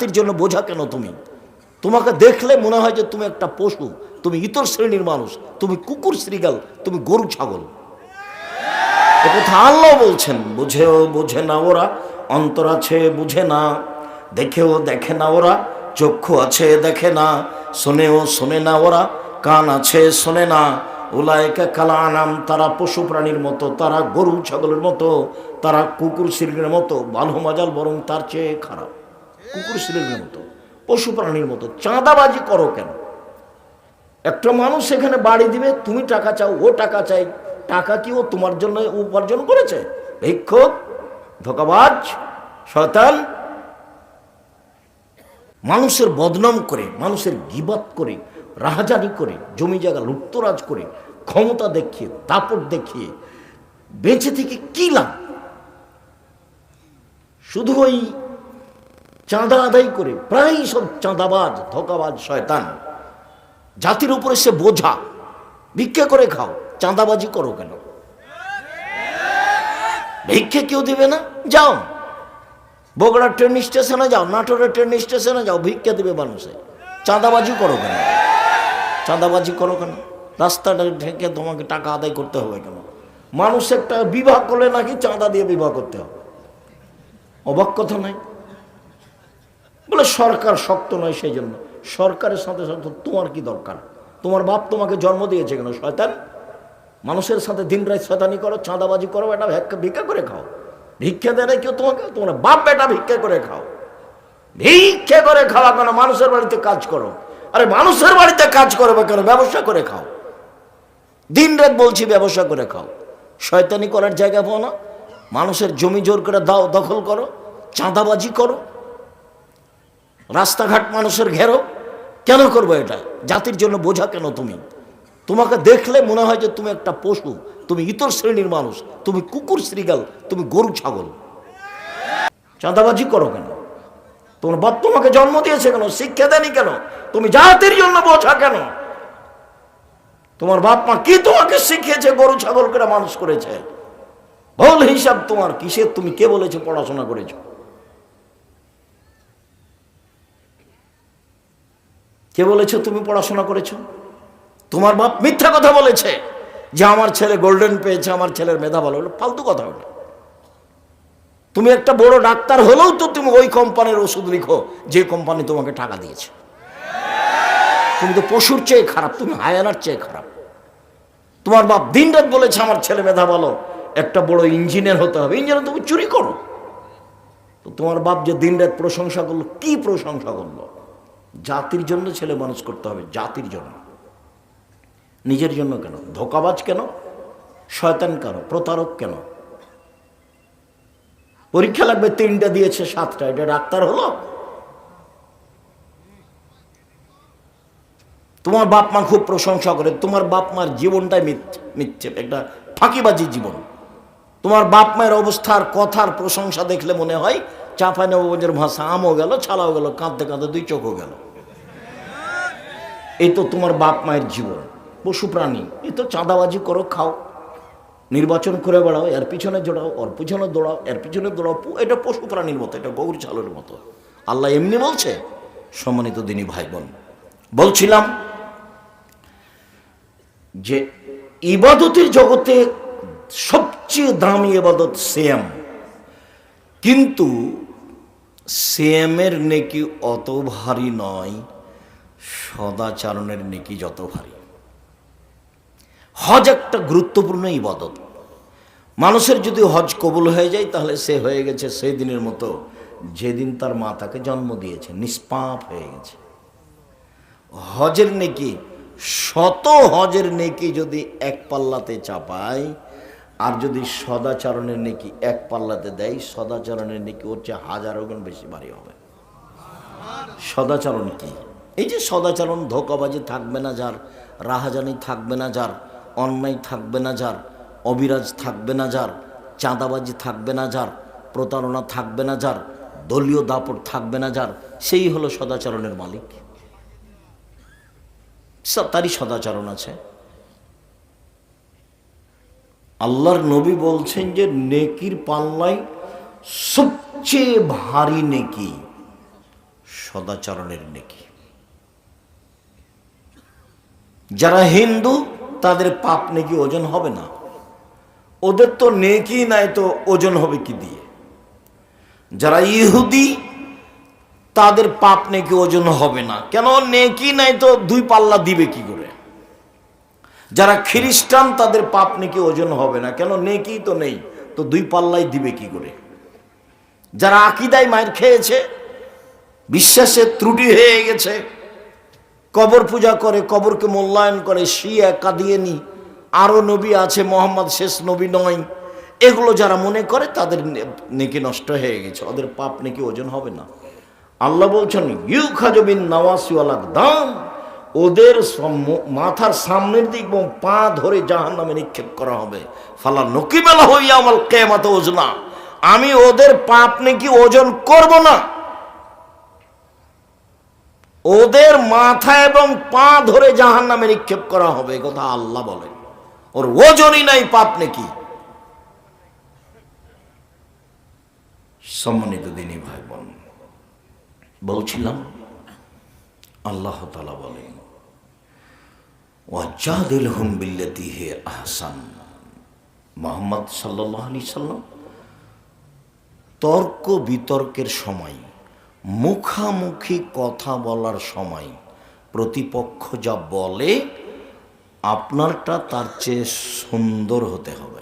জাতির জন্য বোঝা কেন তুমি? তোমাকে দেখলে মনে হয় যে তুমি একটা পশু, তুমি ইতর শ্রেণির মানুষ, তুমি কুকুর, শ্রীগাল, তুমি গরু, ছাগল। এ কথা আল্লাহ বলছেন, বুঝেও বুঝে না ওরা, অন্তর আছে বুঝে না, দেখেও দেখে না ওরা, চক্ষু আছে দেখে না, শোনেও শোনে না ওরা, কান আছে শোনে না ওলায়কা কালা আনাম তারা পশু প্রাণীর মতো, তারা গরু, ছাগলের মতো, তারা কুকুর শিল্পের মতো বালু মাজাল বরং তার চেয়ে খারাপ। কুকুর শিল্পের মতো, পশু প্রাণীর মতো, চাঁদাবাজি করো কেন? একটা মানুষ এখানে বাড়ি দিবে, তুমি টাকা চাও, ও টাকা চাই, টাকা কি ও তোমার জন্য উপার্জন করেছে? ভিক্ষুক, ধোকাবাজ, শয়তান, মানুষের বদনাম করে, মানুষের গিবাত করে, রাহাজানি করে, জমি জায়গা লুপ্তরাজ করে, ক্ষমতা দেখিয়ে, দাপট দেখিয়ে, বেঁচে থেকে কি লাভ? শুধু ওই চাঁদা আদায় করে, প্রায় সব চাঁদাবাজ, ধোকাবাজ শয়তান। জাতির উপরে সে বোঝা, ভিক্ষা করে খাও, চাঁদাবাজি করো কেন? ভিক্ষে কেউ দিবে না? যাও। বগুড়া ট্রেন স্টেশনে যাও, নাটোরের ট্রেন স্টেশনে যাও, ভিক্ষা দিবে মানুষে। চাঁদাবাজি করো কেন? চাঁদাবাজি করো কেন? রাস্তাটা ঢেকে তোমাকে টাকা আদায় করতে হবে কেন? মানুষ একটা বিবাহ করলে নাকি চাঁদা দিয়ে বিবাহ করতে হবে। অবাক কথা নাই বলে, সরকার শক্ত নয় সেই জন্য সরকারের সাথে সাথে তোমার কি দরকার? তোমার বাপ তোমাকে জন্ম দিয়েছে কেন, শয়তান? মানুষের সাথে দিন রাত শয়তানি করো, চাঁদাবাজি করো এটা ভিক্ষা ভিক্ষা করে খাও। ভিক্ষা দেয় কেউ তোমাকে? তোমার বাপ, বেটা, ভিক্ষা করে খাও। ভিক্ষা করে খাওয়া কেন? মানুষের বাড়িতে কাজ করো। আরে, মানুষের বাড়িতে কাজ করবে কেন? ব্যবসা করে খাও। দিন রাত বলছি, ব্যবসা করে খাও। শয়তানি করার জায়গা পাও না। মানুষের জমি জোর করে দাও, দখল করো। চাঁদাবাজি করো। রাস্তাঘাট মানুষের ঘেরো। কেন করব এটা? জাতির জন্য বোঝা কেন তুমি? তোমাকে দেখলে মনে হয় যে তুমি একটা পশু, তুমি ইতর শ্রেণির মানুষ, তুমি কুকুর, শ্রীগাল, তুমি গরু, ছাগল। চাঁদাবাজি করো কেন? তোমার বাপ তোমাকে জন্ম দিয়েছে কেন? শিক্ষা দেয়নি কেন? তুমি জাতির জন্য বোঝা কেন? তোমার বাপ মা কি তোমাকে শিখিয়েছে, গরু, ছাগল করে মানুষ করেছে? ভুল হিসাব তোমার, কিসের? তুমি কে বলেছে পড়াশোনা করেছ? কে বলেছে তুমি পড়াশোনা করেছ? তোমার বাপ মিথ্যা কথা বলেছে যে আমার ছেলে গোল্ডেন পেয়েছে, আমার ছেলের মেধা ভালো। হলো ফালতু কথা হলো তুমি একটা বড় ডাক্তার হলেও তো তুমি ওই কোম্পানির ওষুধ লিখো, যে কোম্পানি তোমাকে টাকা দিয়েছে। তুমি তো পশুর চেয়ে খারাপ, তুমি হায়ানার চেয়ে খারাপ। তোমার বাপ দিন রাত বলেছে আমার ছেলে মেধা ভালো, একটা বড় ইঞ্জিনিয়ার হতে হবে। ইঞ্জিনিয়ার তুমি চুরি করো। তো তোমার বাপ যে দিন রাত প্রশংসা করল, কি প্রশংসা করল? জাতির জন্য ছেলে মানুষ করতে হবে, জাতির জন্য। নিজের জন্য কেন? ধোকাবাজ কেন? শয়তান কেন? প্রতারক কেন? পরীক্ষা লাগবে, তিনটা দিয়েছে, সাতটা। এটা ডাক্তার হলো? তোমার বাপ মা খুব প্রশংসা করে, তোমার বাপ মার জীবনটাই মিথ্যে, একটা ফাঁকিবাজি জীবন। তোমার বাপ মায়ের অবস্থার কথার প্রশংসা দেখলে মনে হয় চাঁপা নবগঞ্জের ভাষা আমও গেল ছালাও গেল, কাঁদতে কাঁদতে দুই চোখও গেল। এই তো তোমার বাপ মায়ের জীবন, পশু প্রাণী, এই তো চাঁদাবাজি করো, খাও। নির্বাচন করে বেড়াও, এর পিছনে জোড়াও, ওর পিছনে দৌড়াও, এর পিছনে দৌড়াও এটা পশু প্রাণীর মতো, এটা গৌর চালের মতো। আল্লাহ এমনি বলছে, সম্মানিত দিনী ভাই বোন বলছিলাম যে ইবাদতের জগতে সবচেয়ে দামি ইবাদত সেম কিন্তু সেমের নেকি অত ভারী নয়, সদাচারণের নেকি যত ভারী। হজ একটা গুরুত্বপূর্ণ ইবাদত। মানুষের যদি হজ কবুল হয়ে যায়, তাহলে সে হয়ে গেছে সেই দিনের মতো যেদিন তার মা তাকে জন্ম দিয়েছে, নিষ্পাপ হয়ে গেছে। হজের নেকি, শত হজের নেকি যদি এক পাল্লাতে চাপায় আর যদি সদাচরণের নেকি এক পাল্লাতে দেয়, সদাচরণের নেকি ওর চেয়ে হাজারো গুণ বেশি ভারী হবে। সদাচরণ কি? এই যে সদাচরণ ধোকাবাজি থাকবে না যার, রাহাজানি থাকবে না যার, অন্যায় থাকবে না যার, অবিরাজ থাকবে না যার, চাঁদাবাজি থাকবে না যার, প্রতারণা থাকবে না যার, দলীয় দাপট থাকবে না যার, সেই হলো সদাচরণের মালিক। তারই সদাচরণ আছে। আল্লাহর নবী বলছেন যে, নেকির পাল্লায় সবচেয়ে ভারী নেকি সদাচরণের নেকি। যারা হিন্দু, তাদের পাপ নেকি ওজন হবে না। ওদের তো নেকি নাই, তো ওজন হবে কি দিয়ে? যারা ইহুদি, তাদের পাপ নেকি ওজন হবে না। কেন? নেকি নাই তো দুই পাল্লা দিবে কি করে? যারা খ্রিস্টান, তাদের পাপ নেকি ওজন হবে না। কেন? নেকি তো নেই। তো দুই পাল্লাই দিবে কি করে? যারা আকিদায় মায়ের খেয়েছে, বিশ্বাসের ত্রুটি হয়ে গেছে, কবর পূজা করে, কবরকে মূল্যায়ন করে, শিয়া, কাদিয়েনি আরও নবী আছে, মোহাম্মদ শেষ নবী নয়, এগুলো যারা মনে করে, তাদের নেকি নষ্ট হয়ে গেছে। ওদের পাপ নেকি ওজন হবে না। আল্লাহ বলছেন ইউ খাজবিন নওয়াসিওয়ালাক দাম। ওদের মাথার সামনের দিক এবং পা ধরে জাহান নামে নিক্ষেপ করা হবে। ফালা নকিবেলা হইয়া আমার কেমাতে ওজনা আমি ওদের পাপ নাকি ওজন করব না। ওদের মাথা এবং পা ধরে জাহান নামে নিক্ষেপ করা হবে কথা আল্লাহ বলেন। ওর ওজনই নাই পাপ নাকি। সম্মানিত দিনী ভাই বোন বলছিলাম, আল্লাহ তালা বলেন হুম মোহাম্মদ সাল্লাহ সাল্লাম, তর্ক বিতর্কের সময়, মুখামুখি কথা বলার সময় প্রতিপক্ষ যা বলে, আপনারটা তার চেয়ে সুন্দর হতে হবে।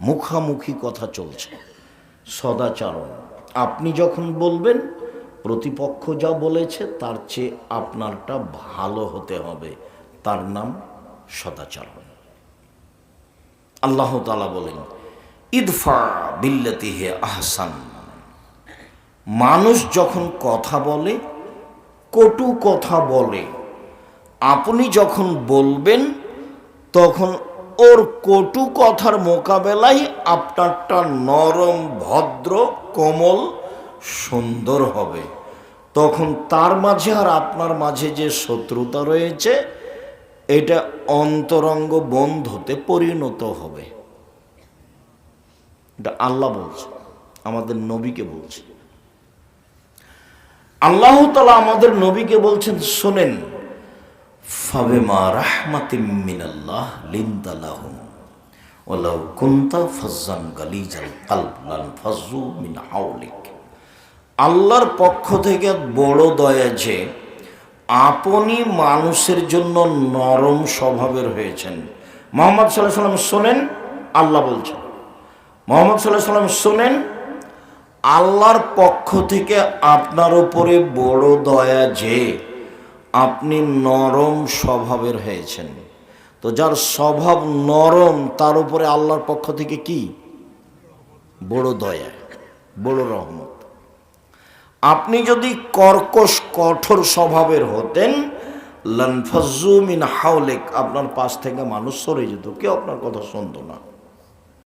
মুখামুখি কথা চলছে। সদাচারণ। আপনি যখন বলবেন প্রতিপক্ষ যা বলেছে, তার চেয়ে আপনারটা ভালো হতে হবে। তার নাম সদাচরণ। আল্লাহ তালা বলেন, ইদফা বিল্লাতি হে আহসান। মানুষ যখন কথা বলে, কটু কথা বলে, আপনি যখন বলবেন, তখন ওর কটু কথার মোকাবেলায় আপনারটা নরম, ভদ্র, কোমল সুন্দর হবে। তখন তার মাঝে আর আপনার মাঝে যে শত্রুতা রয়েছে, এটা অন্তরঙ্গ বন্ধুতে পরিণত হবে। এটা আল্লাহ বলছে, আমাদের নবীকে বলছে। আল্লাহ তালা আমাদের নবীকে বলছেন, শোনেন, ফাবেমা রাহমাতিম মিনাল্লাহ লিনতালাহুম ওয়ালাউ কুনতা ফাজ্জান গালিজাল কলব লান মিন আল্লাহর পক্ষ থেকে বড় দয়া যে আপনি মানুষের জন্য নরম স্বভাবের হয়েছেন। মোহাম্মদ সাল্লাহ সাল্লাম শোনেন, আল্লাহ বলছেন। মোহাম্মদ সাল্লাহ সাল্লাম শোনেন, আল্লাহর পক্ষ থেকে আপনার উপরে বড় দয়া যে আপনি নরম স্বভাবের হয়েছেন। তো যার স্বভাব নরম, তার উপরে আল্লাহর পক্ষ থেকে কি? বড় দয়া, বড় রহমত। আপনি যদি কর্কশ, কঠোর স্বভাবের হতেন লনফজু মিন হাওলেক, আপনার পাশ থেকে মানুষ সরে যেত, কেউ আপনার কথা শুনতো না।